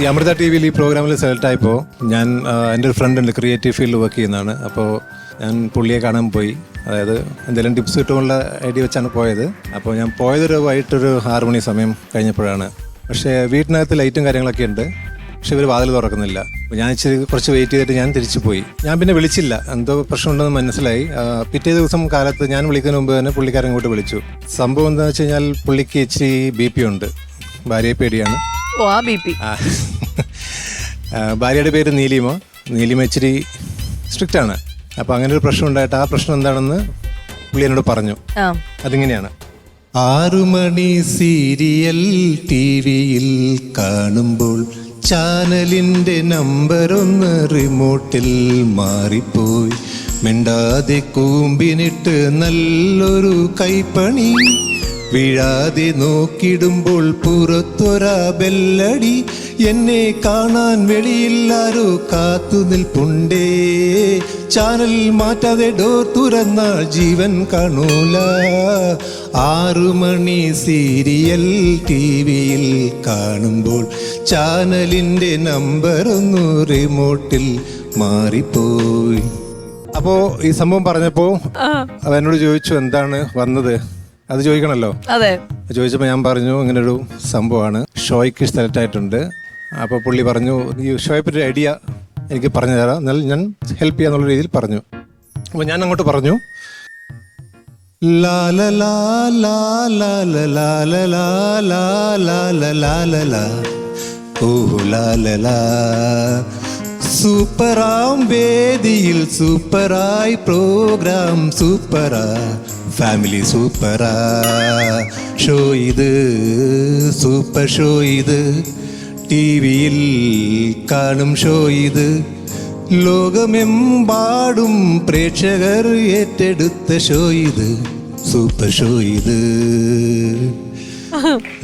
ഈ അമൃത ടി വിയിൽ ഈ പ്രോഗ്രാമിൽ സെലക്ട് ആയപ്പോൾ ഞാൻ എന്റെ ഒരു ഫ്രണ്ട് ഉണ്ട് ക്രിയേറ്റീവ് ഫീൽഡിൽ വർക്ക് ചെയ്യുന്നതാണ്. അപ്പോൾ ഞാൻ പുള്ളിയെ കാണാൻ പോയി. അതായത് എന്തെങ്കിലും ടിപ്സ് കിട്ടുമുള്ള ഐഡിയ വെച്ചാണ് പോയത്. അപ്പോൾ ഞാൻ പോയതൊരു വൈകിട്ടൊരു ആറ് മണി സമയം കഴിഞ്ഞപ്പോഴാണ്. പക്ഷേ വീട്ടിനകത്ത് ലൈറ്റും കാര്യങ്ങളൊക്കെ ഉണ്ട്. പക്ഷെ ഇവർ വാതിൽ തുറക്കുന്നില്ല. ഞാൻ ഇച്ചിരി കുറച്ച് വെയിറ്റ് ചെയ്തിട്ട് ഞാൻ തിരിച്ചു പോയി ഞാൻ പിന്നെ വിളിച്ചില്ല. എന്തോ പ്രശ്നമുണ്ടെന്ന് മനസ്സിലായി. പിറ്റേ ദിവസം കാലത്ത് ഞാൻ വിളിക്കുന്ന മുമ്പ് തന്നെ പുള്ളിക്കാരൻ ഇങ്ങോട്ട് വിളിച്ചു. സംഭവം എന്താണെന്ന് വെച്ച് കഴിഞ്ഞാൽ പുള്ളിക്ക് ഇച്ചിരി ബി പി ഉണ്ട്. ഭാര്യയെ പേടിയാണ്. ഓ ആ ബി പി. ഭാര്യയുടെ പേര് നീലിമ. നീലിമ ഇച്ചിരി സ്ട്രിക്റ്റ് ആണ്. അപ്പോൾ അങ്ങനെ ഒരു പ്രശ്നം ഉണ്ടായിട്ട് ആ പ്രശ്നം എന്താണെന്ന് പുള്ളി എന്നോട് പറഞ്ഞു. അതിങ്ങനെയാണ്. ആറുമണി സീരിയൽ ടി വിയിൽ കാണുമ്പോൾ ചാനലിന്റെ നമ്പർ ഒന്ന് റിമോട്ടിൽ മാറിപ്പോയി. മിണ്ടാതെ കൂമ്പിനിട്ട് നല്ലൊരു കൈപ്പണി. വീഴാതെ നോക്കിടുമ്പോൾ പുറത്തൊരാ ബെല്ലടി. എന്നെ കാണാൻ വെളിയില്ലാരോ കാത്തു നിൽപ്പുണ്ടേ. ചാനൽ മാറ്റാതെ ഡോർ തുറന്നാൽ ജീവൻ കാണൂല. ആറുമണി സീരിയൽ ടി വിയിൽ കാണുമ്പോൾ ചാനലിന്റെ നമ്പർ ഒന്ന് റിമോട്ടിൽ മാറിപ്പോയി. അപ്പോൾ ഈ സംഭവം പറഞ്ഞപ്പോൾ അവനോട് എന്നോട് ചോദിച്ചു എന്താണ് വന്നത്? അത് ചോദിക്കണല്ലോ. അതെ. ചോദിച്ചപ്പോൾ ഞാൻ പറഞ്ഞു ഇങ്ങനെ ഒരു സംഭവമാണ്. ഷോയ്ക്ക് സെലക്ട് ആയിട്ടുണ്ട്. അപ്പോൾ പുള്ളി പറഞ്ഞു ഈ ഷോയെ പറ്റി ഐഡിയ എനിക്ക് പറഞ്ഞു തരാം. എന്നാൽ ഞാൻ ഹെൽപ്പ് ചെയ്യാന്നുള്ള രീതിയിൽ പറഞ്ഞു. അപ്പോൾ ഞാൻ അങ്ങോട്ട് പറഞ്ഞു. സൂപ്പറാം വേദിയിൽ സൂപ്പറായി പ്രോഗ്രാം സൂപ്പറാ. ഫാമിലി സൂപ്പറാ ഷോ ഇത് സൂപ്പർ ഷോ ഇത്. ടി വിയിൽ കാണും ഷോ ഇത്. ലോകമെമ്പാടും പ്രേക്ഷകർ ഏറ്റെടുത്ത ഷോ ഇത്. സൂപ്പർ ഷോ ഇത്.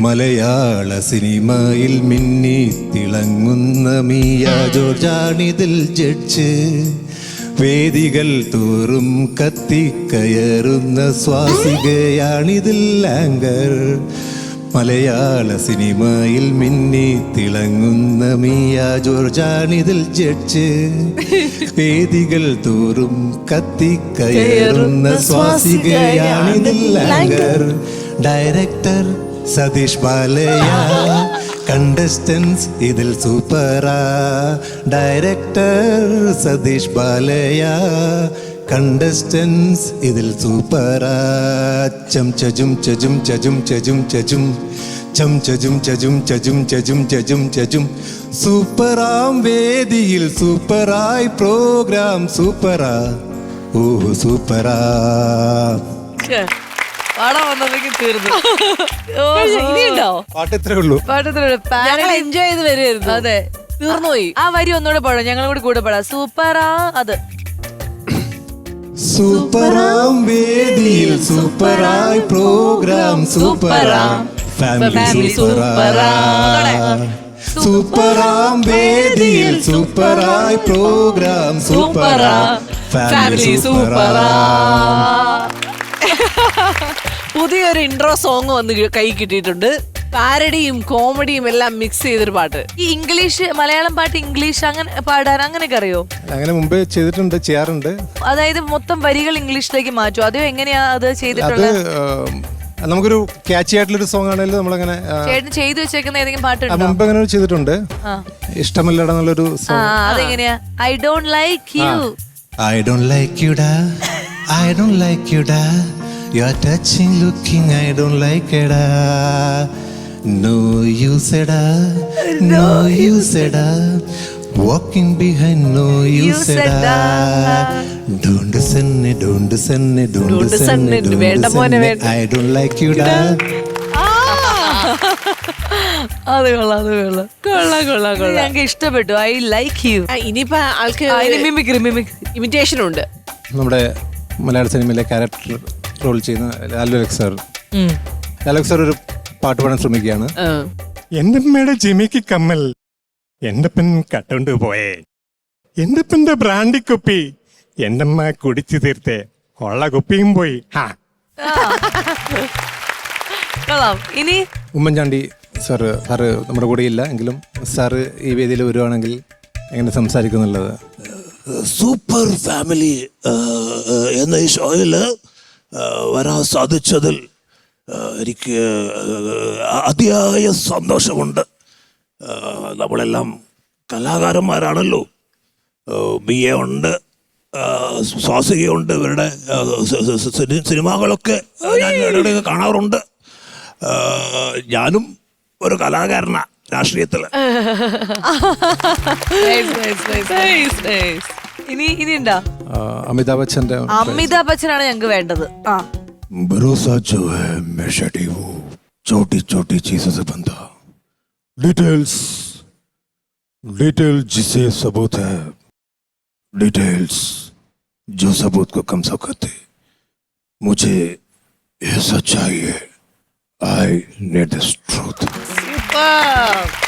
മലയാള സിനിമയിൽ മിന്നി തിളങ്ങുന്ന മിയ ജോർജാണിതിൽ ജഡ്ജ്. വേദികൾ തോറും കത്തിക്കയറുന്ന സ്വാസികയാണിതിൽ ആങ്കർ. മലയാള സിനിമയിൽ മിന്നി തിളങ്ങുന്ന മിയ ജോർജാണിതിൽ ജഡ്ജ്. വേദികൾ തോറും കത്തിക്കയറുന്ന സ്വാസികയാണിതിൽ ആങ്കർ. ഡയറക്ടർ സതീഷ് ബാലയ കണ്ടസ്റ്റൻസ് ഇതിൽ സൂപ്പറാ ഡയറക്ടർ സതീഷ് ബാലയ. കണ്ടസ്റ്റൻസ് ഇതിൽ സൂപ്പറാ ചം ചജും ചജും ചജും ചജും ചജും. ചം ചജും ചജും ചജും ചജും ചജും ചജും. സൂപ്പറാം വേദിയിൽ സൂപ്പറായി പ്രോഗ്രാം സൂപ്പറാ ഓ സൂപ്പറാ പാടാൻ വന്നപ്പോഴേക്കും തീർന്നു. ഓ, ഇനിയുണ്ടോ? പാട്ട് ഇത്രേ ഉള്ളൂ. പാട്ടത്തിലൂടെ ഞങ്ങൾ എൻജോയ് ചെയ്ത് വരുമായിരുന്നു അതെ. തീർന്നുപോയി. ആ വരി ഒന്നുകൂടെ പാടാം. ഞങ്ങളും കൂടി കൂടെ പാടാം. സൂപ്പറാ അത്. സൂപ്പറാം വേദിയിൽ സൂപ്പറായി പ്രോഗ്രാം സൂപ്പറാ ഫാമിലി സൂപ്പറാ സൂപ്പറാം വേദിയിൽ സൂപ്പറായി പ്രോഗ്രാം സൂപ്പറാ ഫാമിലി സൂപ്പറാ പുതിയൊരു ഇൻട്രോ സോങ് വന്ന് കൈ കിട്ടിയിട്ടുണ്ട്. പാരഡിയും കോമഡിയും എല്ലാം മിക്സ് ചെയ്തൊരു പാട്ട്. ഈ ഇംഗ്ലീഷ് മലയാളം പാട്ട് ഇംഗ്ലീഷ് അങ്ങനെ പാടാൻ അങ്ങനെയൊക്കെ അറിയോ? അങ്ങനെ മുമ്പേ ചെയ്തിട്ടുണ്ട് ചെയ്യാറുണ്ട്. അതായത് മൊത്തം വരികൾ ഇംഗ്ലീഷിലേക്ക് മാറ്റും അതോ എങ്ങനെയാ അത് ചെയ്തിട്ടുള്ളത്? നമുക്കൊരു ക്യാച്ചി ആയിട്ടുള്ളൊരു സോങ് ആണെങ്കിലും നമ്മളങ്ങനെ ചേട്ടൻ ചെയ്തു വെച്ചേക്കുന്ന ഏതെങ്കിലും പാട്ട് മുമ്പ് അങ്ങനെ ചെയ്തിട്ടുണ്ട്. ഇഷ്ടമല്ലട എന്നുള്ളൊരു അതെങ്ങനെയാ? I don't like you I don't like you ഡാ. I don't like you da. You're touching, looking, I don't like it. No, you said, da. No, you said, da. Walking behind, no, you, it. Don't send it, don't send it, don't Don't send send it, it, don't send മോനെ, it. വേണ്ട. I don't like you, da. അത് കൊള്ളാം അത് കൊള്ളാം കൊള്ളാം കൊള്ളാം കൊള്ളാം ഞങ്ങൾക്ക് ഇഷ്ടപ്പെട്ടു ഐ ലൈക്ക് യു ആ, ഇനിയിപ്പോ ആൾക്ക് മിമിക്രി മിമിക്രി ഇമിറ്റേഷൻ ഉണ്ട് നമ്മുടെ മലയാള സിനിമയിലെ ക്യാരക്ടർ റോൾ ചെയ്യുന്ന Lalu Alex sir sir Alex sir ഒരു പാട്ട് പാടാൻ ശ്രമിക്കുകയാണ്. എന്റെ അമ്മയുടെ ജിമിക്ക് കമ്മൽ എന്റെ പെൺ കട്ടുകൊണ്ട് പോയേ. എന്റെ പെന്റെ ബ്രാൻഡി കുപ്പി എന്റെ അമ്മ കുടിച്ചു തീർത്തേ. ഉള്ള കുപ്പിയും പോയി. ഹാ. ഇനി? ഉമ്മൻചാണ്ടി സാറ് സാറ് നമ്മുടെ കൂടെ ഇല്ല എങ്കിലും സാറ് ഈ വേദിയിൽ വരുവാണെങ്കിൽ എങ്ങനെ സംസാരിക്കുന്നുള്ളത്? സൂപ്പർ ഫാമിലി എന്ന ഈ ഷോയിൽ വരാൻ സാധിച്ചതിൽ എനിക്ക് അതിയായ സന്തോഷമുണ്ട്. നമ്മളെല്ലാം കലാകാരന്മാരാണല്ലോ. ബി എ ഉണ്ട് സ്വാസികയുണ്ട് ഇവരുടെ സിനിമകളൊക്കെ ഞാൻ ഇവരുടെയൊക്കെ കാണാറുണ്ട്. ഞാനും ഒരു കലാകാരനാണ് രാഷ്ട്രീയത്തിൽ Nice, nice. ഇനി ഇനി ഉണ്ടോ ആ, അമിതാഭ് ബച്ചൻ്റെ അമിതാഭ് ബച്ചനാണ് ഞങ്ങൾക്ക് വേണ്ടത് ആ भरोसा जो है मैं शटी हूँ छोटी छोटी चीजों से बनता डिटेल्स डिटेल जिसे सबूत है डिटेल्स जो सबूत को कम सब करते मुझे ये सच चाहिए I need this truth Super.